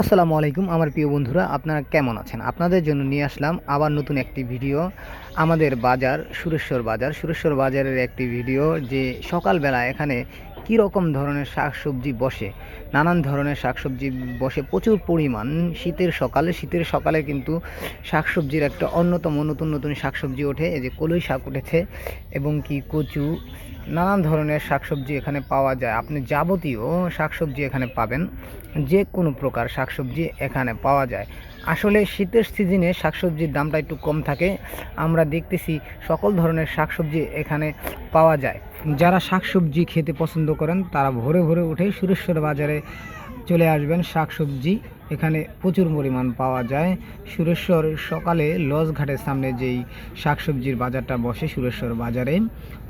আসসালামু আলাইকুম, আমার প্রিয় বন্ধুরা, আপনারা কেমন আছেন? আপনাদের জন্য নিয়ে আসলাম আবার নতুন একটি ভিডিও। আমাদের বাজার, সুরেশ্বর বাজার। সুরেশ্বর বাজারের একটি ভিডিও যে সকালবেলা এখানে কী রকম ধরনের শাকসবজি বসে? নানান ধরনের শাকসবজি বসে। প্রচুর পরিমাণ। শীতের সকালে শীতের সকালে কিন্তু শাকসবজির একটা অন্যতম নতুন নতুন শাকসবজি ওঠে। এই যে কলই শাক উঠেছে এবং কি কচু, নানান ধরনের শাকসবজি এখানে পাওয়া যায়। আপনি যাবতীয় শাকসবজি এখানে পাবেন। যে কোনো প্রকার শাকসবজি এখানে পাওয়া যায়। আসলে শীতের সিজনে শাকসবজির দামটা একটু কম থাকে। আমরা দেখতেছি সকল ধরনের শাকসবজি এখানে পাওয়া যায়। যারা শাকসবজি খেতে পছন্দ করেন, তারা ভোরে ভোরে উঠে সুরেশ্বর বাজারে চলে আসবেন। শাকসবজি এখানে প্রচুর পরিমাণ পাওয়া যায়। সুরেশ্বর সকালে লজ ঘাটের সামনে যেই শাকসবজির বাজারটা বসে সুরেশ্বর বাজারে।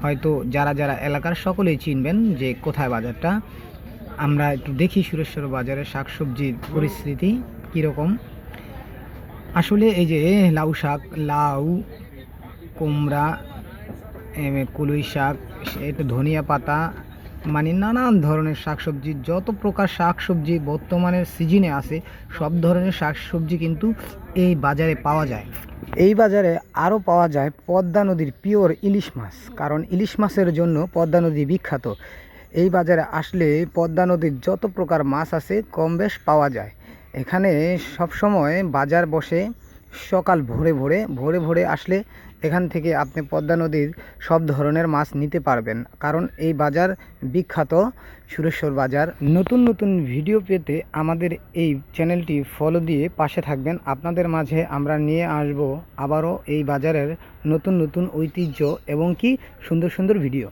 হয়তো যারা যারা এলাকার সকলেই চিনবেন যে কোথায় বাজারটা। আমরা একটু দেখি সুরেশ্বর বাজারে শাকসবজির পরিস্থিতি কীরকম। আসলে এই যে লাউ শাক, লাউ, কুমড়া কুলুই শাক এটা ধনিয়া পাতা মানে নানান ধরনের শাকসবজি, যত প্রকার শাকসবজি বর্তমানের সিজনে আছে, সব ধরনের শাকসবজি কিন্তু এই বাজারে পাওয়া যায়। এই বাজারে আরও পাওয়া যায় পদ্মা নদীর পিওর ইলিশ মাছ, কারণ ইলিশ মাছের জন্য পদ্মা নদী বিখ্যাত। এই বাজারে আসলে পদ্মা নদীর যত প্রকার মাছ আছে, কম বেশ পাওয়া যায়। এখানে সবসময় বাজার বসে, সকাল ভোরে ভোরে ভোরে ভোরে আসলে এখান থেকে আপনি পদ্মা নদীর সব ধরনের মাছ নিতে পারবেন। কারণ এই বাজার বিখ্যাত সুরেশ্বর বাজার। নতুন নতুন ভিডিও পেতে আমাদের এই চ্যানেলটি ফলো দিয়ে পাশে থাকবেন। আপনাদের মাঝে আমরা নিয়ে আসব আবারও এই বাজারের নতুন নতুন ঐতিহ্য এবং কি সুন্দর সুন্দর ভিডিও।